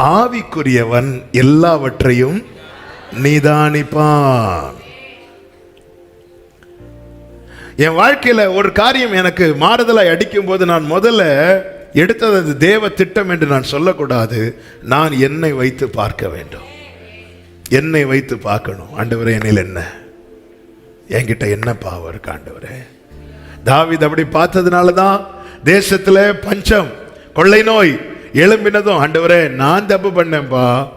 ஆவிக்குரியவன் எல்லாவற்றையும் நிதானிப்பான். என் வாழ்க்கையில் ஒரு காரியம் எனக்கு மாறுதலாய் அடிக்கும் போது நான் முதல்ல எடுத்தது அது தேவ திட்டம் என்று நான் சொல்லக்கூடாது. நான் என்னை வைத்து பார்க்க வேண்டும். என்னை வைத்து பார்க்கணும். ஆண்டவரே என்னில் என்ன? என்கிட்ட என்ன பாவம் இருக்கு ஆண்டவரே? தாவித் அப்படி பார்த்ததுனால தான் தேசத்தில் பஞ்சம் கொள்ளை நோய் எழும்பினதும் ஆண்டவரே நான் தப்பு பண்ணேன்ப்பா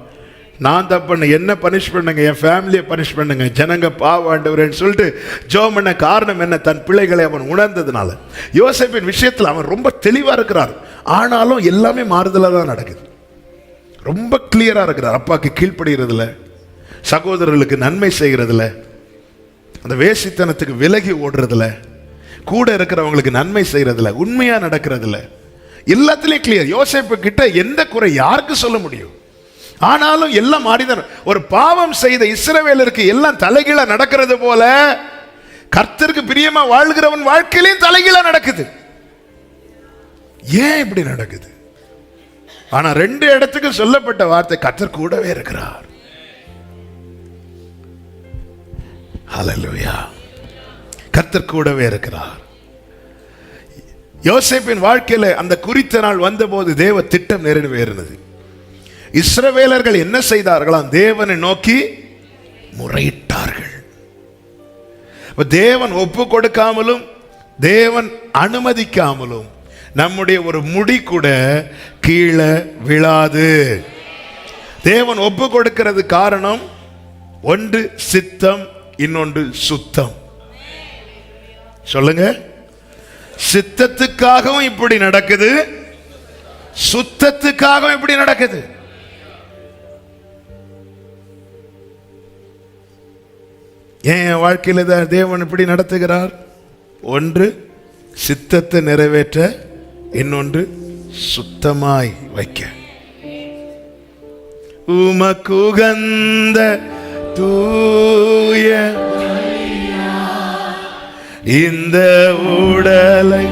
நான் தப்பு பண்ண என்ன பனிஷ் பண்ணுங்க? என் ஃபேமிலியை பனிஷ் பண்ணுங்க. ஜனங்க பாவாண்டவரேன்னு சொல்லிட்டு ஜோ பண்ண காரணம் என்ன? தன் பிள்ளைகளை அவன் உணர்ந்ததுனால. யோசேப்பின் விஷயத்தில் அவன் ரொம்ப தெளிவாக இருக்கிறார் ஆனாலும் எல்லாமே மாறுதலாக தான் நடக்குது. ரொம்ப கிளியராக இருக்கிறார். அப்பாவுக்கு கீழ்ப்படுகிறதுல சகோதரர்களுக்கு நன்மை செய்கிறதுல அந்த வேசித்தனத்துக்கு விலகி ஓடுறதுல கூட இருக்கிறவங்களுக்கு நன்மை செய்கிறதில்ல உண்மையாக நடக்கிறதுல எல்லாத்துலேயும் கிளியர் யோசேப்பு கிட்ட எந்த குறை யாருக்கு சொல்ல முடியும்? ஆனாலும் எல்லாம் மாறிதான் ஒரு பாவம் செய்த இஸ்ரவேலருக்கு எல்லாம் தலைகீழா நடக்கிறது போல கர்த்தருக்கு பிரியமா வாழ்கிறவன் வாழ்க்கையிலையும் தலைகீழா நடக்குது. ஏன் இப்படி நடக்குது? ஆனா ரெண்டு இடத்துக்கு சொல்லப்பட்ட வார்த்தை கர்த்தர் கூடவே இருக்கிறார். ஹalleluya கர்த்தர் கூடவே இருக்கிறார். யோசிப்பின் வாழ்க்கையில் அந்த குறித்த நாள் வந்தபோது தேவ திட்டம் நிறைவேறினது இஸ்ரவேலர்கள் என்ன செய்தார்களாம்? தேவனை நோக்கி முறையிட்டார்கள். தேவன் ஒப்பு கொடுக்காமலும் தேவன் அனுமதிக்காமலும் நம்முடைய ஒரு முடி கூட கீழே விழாது. தேவன் ஒப்பு கொடுக்கிறது காரணம் ஒன்று சித்தம் இன்னொன்று சுத்தம். சொல்லுங்க. சித்தத்துக்காகவும் இப்படி நடக்குது. சுத்தத்துக்காகவும் இப்படி நடக்குது. ஏன் என் வாழ்க்கையில் தான் தேவன் இப்படி நடத்துகிறார்? ஒன்று சித்தத்தை நிறைவேற்ற இன்னொன்று சுத்தமாய் வைக்க. உமக்குகந்த தூய இந்த உடலை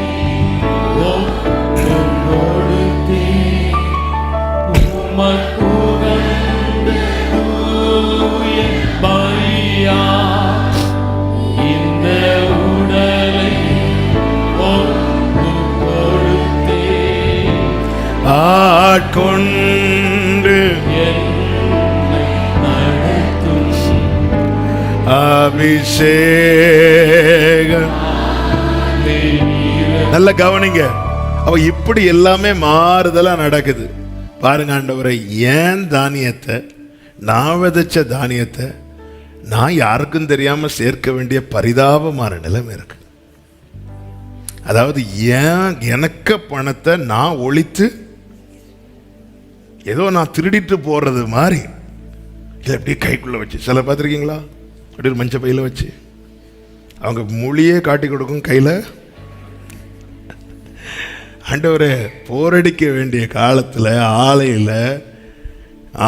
ஆட்கொண்டு அபிஷேகம் நல்ல கவனிங்க. அவ இப்படி எல்லாமே மாறுதலா நடக்குது. பாருங்க ஆண்டவரை ஏன் தானியத்தை நான் விதைச்ச தானியத்தை நான் யாருக்கும் தெரியாம சேர்க்க வேண்டிய பரிதாபமான நிலைமை இருக்கு. அதாவது ஏன் எனக்கு பணத்தை நான் ஒழித்து ஏதோ நான் திருடிட்டு போடுறது மாதிரி இதை அப்படியே கைக்குள்ள வச்சு சில பார்த்துருக்கீங்களா? அப்படி ஒரு மஞ்ச பையில வச்சு. அவங்க மொழியே காட்டி கொடுக்கும் கையில் ஆண்டவரே போரடிக்க வேண்டிய காலத்தில் ஆலையில்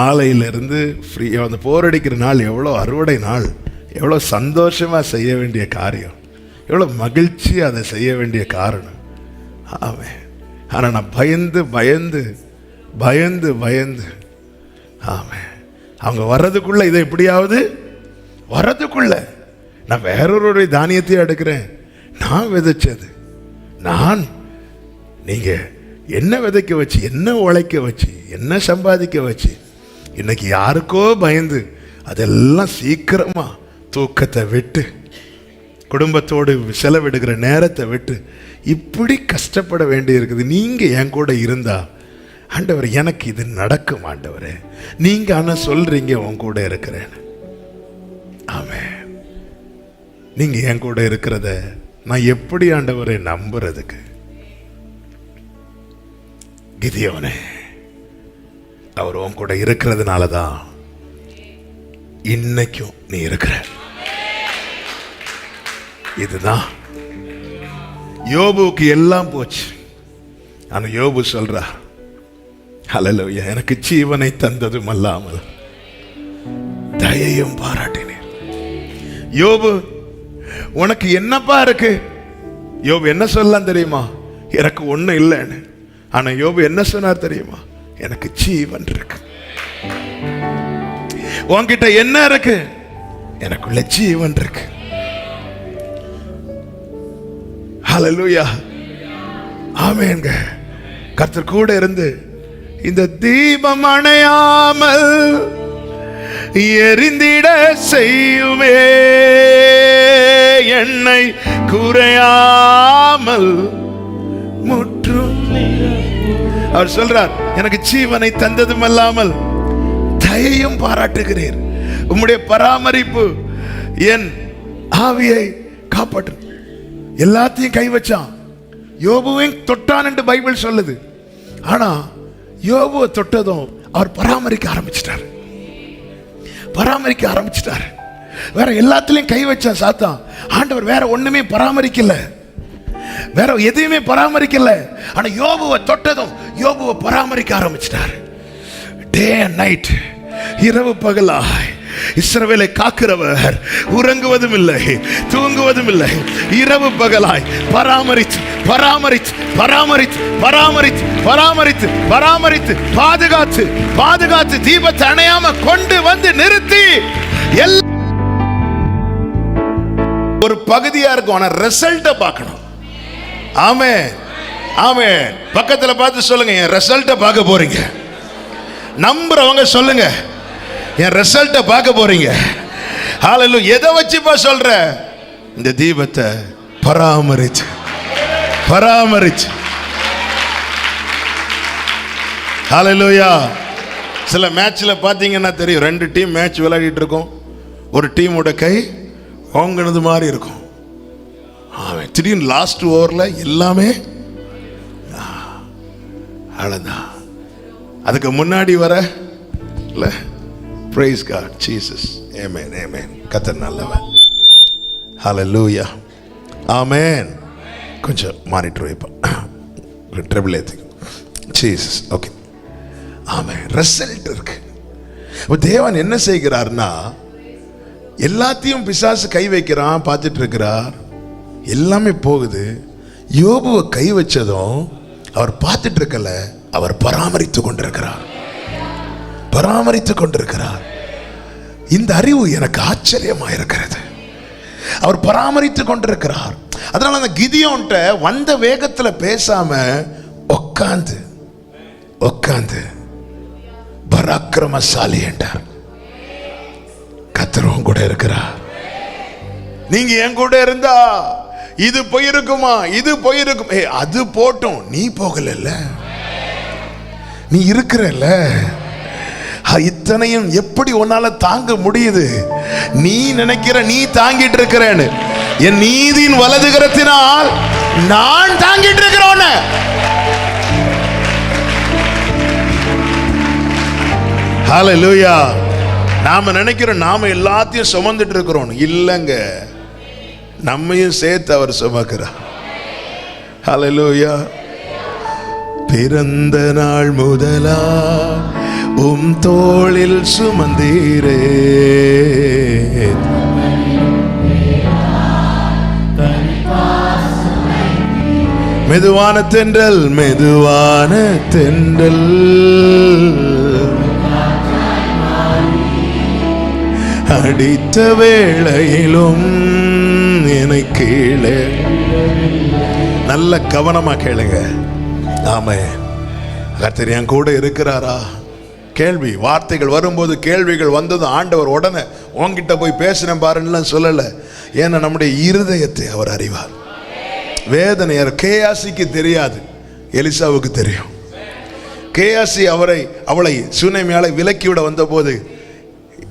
ஆலையிலேருந்து ஃப்ரீ அந்த போரடிக்கிற நாள் எவ்வளோ அறுவடை நாள் எவ்வளோ சந்தோஷமாக செய்ய வேண்டிய காரியம் எவ்வளோ மகிழ்ச்சி அதை செய்ய வேண்டிய காரணம். ஆமாம் ஆனால் நான் பயந்து பயந்து பயந்து பயந்து ஆமாம் அவங்க வர்றதுக்குள்ளே இதை எப்படியாவது வர்றதுக்குள்ள நான் வேறொருடைய தானியத்தையும் எடுக்கிறேன். நான் விதைச்சது. நான் நீங்கள் என்ன விதைக்க வச்சு என்ன உழைக்க வச்சு என்ன சம்பாதிக்க வச்சு இன்னைக்கு யாருக்கோ பயந்து அதெல்லாம் சீக்கிரமாக தூக்கத்தை விட்டு குடும்பத்தோடு செலவிடுகிற நேரத்தை விட்டு இப்படி கஷ்டப்பட வேண்டி இருக்குது என் கூட இருந்தா ஆண்டவர் எனக்கு இது நடக்கும் ஆண்டவரே. நீங்கள் ஆனால் சொல்கிறீங்க உன் கூட இருக்கிறேன்னு. ஆமே நீங்கள் என் கூட இருக்கிறத நான் எப்படி ஆண்டவரை நம்புறதுக்கு? கிதியோனே அவர் உன் கூட இருக்கிறதுனால தான் இன்னைக்கும் நீ இருக்கிற. இதுதான். யோபுவுக்கு எல்லாம் போச்சு. ஆனால் யோபு சொல்றா ஹalleluya எனக்கு ஜீவனை தந்ததும் அல்லாமல் தயையும் பாராட்டினேன். யோபு உனக்கு என்னப்பா இருக்கு? யோபு என்ன சொல்லலாம் தெரியுமா? எனக்கு ஒண்ணும் இல்லைன்னு. ஆனா யோபு என்ன சொன்னார் தெரியுமா? எனக்கு ஜீவன் இருக்கு. உன்கிட்ட என்ன இருக்கு? எனக்குள்ள ஜீவன் இருக்கு. ஹலலூயா ஆமேங்க கர்த்தர் கூட இருந்து இந்த தீபம் அணையாமல் எரிந்திட செய்யுமே. என்னை குறையாமல் அவர் சொல்றார் எனக்கு ஜீவனை தந்ததும் அல்லாமல் தயையும் பாராட்டுகிறீர். உம்முடைய பராமரிப்பு என் ஆவியை காப்பாற்று எல்லாத்தையும் கை வச்சான். யோபுவையும் தொட்டான் என்று பைபிள் சொல்லுது. ஆனா யோபுவை தொட்டதும் அவர் பராமரிக்க ஆரம்பிச்சிட்டார். பராமரிக்க ஆரம்பிச்சிட்டார். வேற எல்லாத்துலயும் கை வச்சான் சாத்தான். ஆண்டவர் வேற ஒண்ணுமே பராமரிக்கல. வேற எதையுமே பராமரிக்கல. ஆனா யோபுவை தொட்டதும் யோபுவை பராமரிக்க ஆரம்பிச்சிட்டார். டே அண்ட் நைட் இரவு பகலாய் இஸ்ரவேலை காக்கிறவர் உறங்குவதும் இல்லை தூங்குவதும் இல்லை இரவு பகலாய் பராமரித்து பராமரித்து பராமரித்து பராமரித்து பராமரித்து பராமரித்து பாதுகாத்து பாதுகாத்து தீபத்தை அணையாம கொண்டு வந்து நிறுத்தி எல்லா ஒரு பகுதியா இருக்கும் ஆனா ரிசல்ட்டை பார்க்கணும். ஆமே ஆமே பக்கத்தில் பார்த்து சொல்லுங்க என் ரிசல்ட்டை பார்க்க போறீங்க. நம்புறவங்க சொல்லுங்க என் ரிசல்ட்டை பார்க்க போறீங்க. ஹalleluya எதை வச்சுப்பா சொல்ற? இந்த தீபத்தை பராமரிச்சு. பராமரிச்சு. ஹாலலூயா சில மேட்ச்சில் பார்த்தீங்கன்னா தெரியும் ரெண்டு டீம் மேட்ச் விளையாடிட்டு இருக்கோம். ஒரு டீமோட கை ஓங்கினது மாதிரி இருக்கும். ஆமாம் திடீர்னு லாஸ்ட் ஓவரில் எல்லாமே அவ்வளோதான் அதுக்கு முன்னாடி வர இல்லை ப்ரைஸ் காட் ஜீசஸ் ஏமேன் ஏமேன் கத்த நல்லவன் லூயா ஆமேன் கொஞ்சம் மாறிட்டு வைப்போம் ட்ரிபிள் ஏற்றி ஜீசஸ் ஓகே ஆமென். ரிசல்ட் இருக்கு. இப்போ தேவன் என்ன செய்கிறார்னா எல்லாத்தையும் பிசாசு கை வைக்கிறான் பார்த்துட்டு இருக்கிறார். எல்லாமே போகுது. யோபுவை கை வச்சதும் அவர் பார்த்துட்டு இருக்கல அவர் பராமரித்து கொண்டிருக்கிறார். பராமரித்து கொண்டிருக்கிறார். இந்த அறிவு எனக்கு ஆச்சரியமாக இருக்கிறது அவர் பராமரித்து கொண்டிருக்கிறார். அதனால அந்த கிதியோன்ட்ட வந்த வேகத்தில் பேசாம உக்காந்து உக்காந்து பராக்கிரமசாலி என்றார். கத்திரவும் கூட இருக்கிறார். நீங்க என் கூட இருந்தா இது போயிருக்குமா? இது போயிருக்கும். ஏ அது போட்டும். நீ போகலல்ல. நீ இருக்கிறல்ல. இத்தனையும் எப்படி உன்னால தாங்க முடியுது? நீ நினைக்கிற நீ தாங்கிட்டு இருக்கிறேன்னு. என் நீதியின் வலதுகரத்தினால் நான் தாங்கிட்டு இருக்கிறேன் ஹலோ லூயா நாம நினைக்கிறோம் நாம எல்லாத்தையும் சுமந்துட்டு இருக்கிறோம். இல்லைங்க. நம்மையும் சேர்த்து அவர் சுமக்கிறார். ஹலலூயா பிறந்த நாள் முதலா உம் தோளில் சுமந்தீரே. மெதுவான தென்றல் மெதுவான தென்றல். அடித்த வேளையிலும் உன்னை கீழே. நல்ல கவனமா கேளுங்க. ஆமே. கர்த்தர் என் கூட இருக்கிறாரா? கேள்வி வார்த்தைகள் வரும்போது கேள்விகள் வந்ததும் ஆண்டவர் உடனே உன்கிட்ட போய் பேசினேன் பாருன்னுலாம் சொல்லலை. ஏன்னா நம்முடைய இருதயத்தை அவர் அறிவார். வேதனையர் கேயாசிக்கு தெரியாது. எலிசாவுக்கு தெரியும். கேயாசி அவரை அவளை சுனைமையாலை விலக்கிவிட வந்தபோது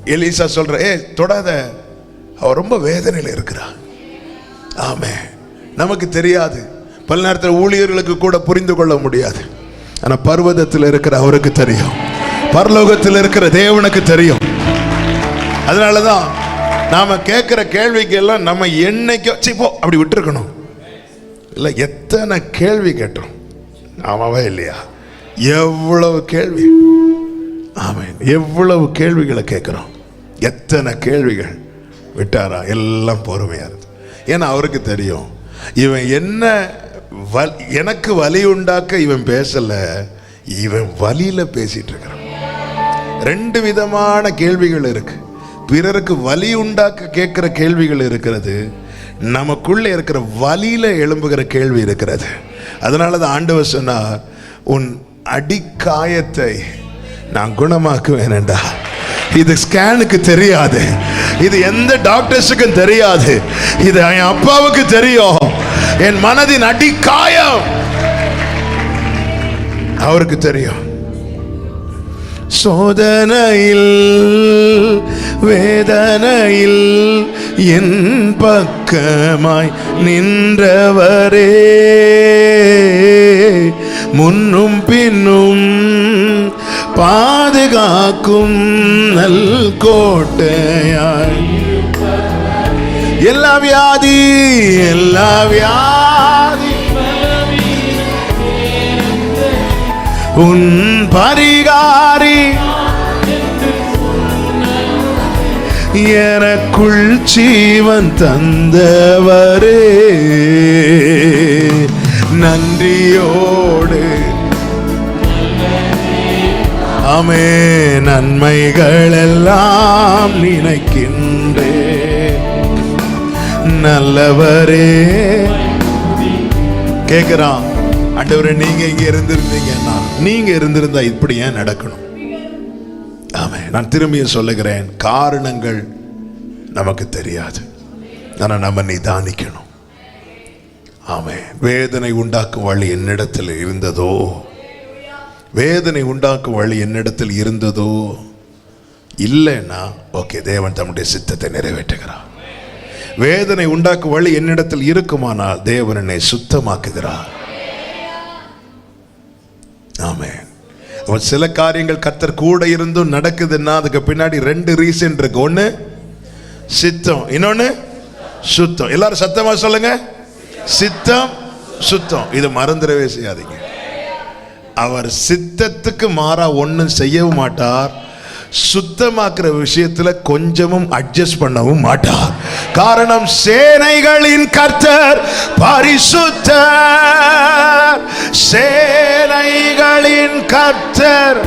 எலிசா சொல்கிற ஏ தொடாத. அவர் ரொம்ப வேதனையில் இருக்கிறார். ஆமே நமக்கு தெரியாது. பல நேரத்தில் ஊழியர்களுக்கு கூட புரிந்து கொள்ள முடியாது. ஆனால் பர்வதத்தில் இருக்கிற அவருக்கு தெரியும். பரலோகத்தில் இருக்கிற தேவனுக்கு தெரியும். அதனாலதான் நாம் கேட்குற கேள்விக்கு எல்லாம் நம்ம என்னைக்கோ சிப்போ அப்படி விட்டுருக்கணும். இல்லை எத்தனை கேள்வி கேட்டோம்? ஆமாவா இல்லையா? எவ்வளவு கேள்வி? ஆமாம் எவ்வளவு கேள்விகளை கேட்குறோம்? எத்தனை கேள்விகள்? விட்டாரா? எல்லாம் பொறுமையாக இருக்குது ஏன்னா அவருக்கு தெரியும். இவன் என்ன வல் எனக்கு வலி உண்டாக்க இவன் பேசலை இவன் வலியில் பேசிகிட்டு இருக்கிறான் ரெண்டு விதமான கேள்விகள் இருக்கு. பிறருக்கு வலி உண்டாக்க கேட்குற கேள்விகள் இருக்கிறது நமக்குள்ளே இருக்கிற வலியில் எழும்புகிற கேள்வி இருக்கிறது. அதனால தான் ஆண்டவர் சொன்னார் உன் அடிக்காயத்தை நான் குணமாக்குவேன் என்றா இது ஸ்கேனுக்கு தெரியாது. இது எந்த டாக்டர்ஸுக்கும் தெரியாது. இது என் அப்பாவுக்கு தெரியும். என் மனதின் அடிக்காயம் அவருக்கு தெரியும். சோதனையில் வேதனையில் என் பக்கமாய் நின்றவரே. முன்னும் பின்னும் பாதுகாக்கும் நல் கோட்டையாய். எல்லா வியாதி எல்லா வியாதி. உன் பரிகாரி எனக்குள் ஜீவன் தந்தவரே. நன்றியோடு ஆமே நன்மைகள் எல்லாம் நினைக்கின்றே. நல்லவரே. கேக்குறான். ஆண்டவரே நீங்க இங்க இருந்திருந்தீங்கன்னா நீங்க இருந்திருந்தா இப்படி ஏன் நடக்கணும்? ஆமே நான் திரும்பியும் சொல்லுகிறேன். காரணங்கள் நமக்கு தெரியாது. ஆனா நம்ம நிதானிக்கணும். ஆமே வேதனை உண்டாக்கும் வழி என்னிடத்தில் இருந்ததோ? வேதனை உண்டாக்கும் வழி என்னிடத்தில் இருந்ததோ? இல்லைன்னா ஓகே தேவன் தம்முடைய சித்தத்தை நிறைவேற்றுகிறார். வேதனை உண்டாக்கும் வழி என்னிடத்தில் இருக்குமானால் தேவன் என்னை சுத்தமாக்குகிறார். ஆமே அவன் சில காரியங்கள் கத்தர் கூட இருந்தும் நடக்குதுன்னா அதுக்கு பின்னாடி ரெண்டு ரீசன் இருக்கு. ஒன்று சித்தம். இன்னொன்று சுத்தம். எல்லாரும் சத்தமாக சொல்லுங்க. சித்தம் சுத்தம். இது மறந்துடவே செய்யாதீங்க. அவர் சித்தத்துக்கு மாறா ஒன்றும் செய்யவும் மாட்டார். சுத்தமாக்குற விஷயத்துல கொஞ்சமும் அட்ஜஸ்ட் பண்ணவும் மாட்டார். காரணம் சேனைகளின் கர்த்தர் பரிசுத்த சேனைகளின் கர்த்தர்.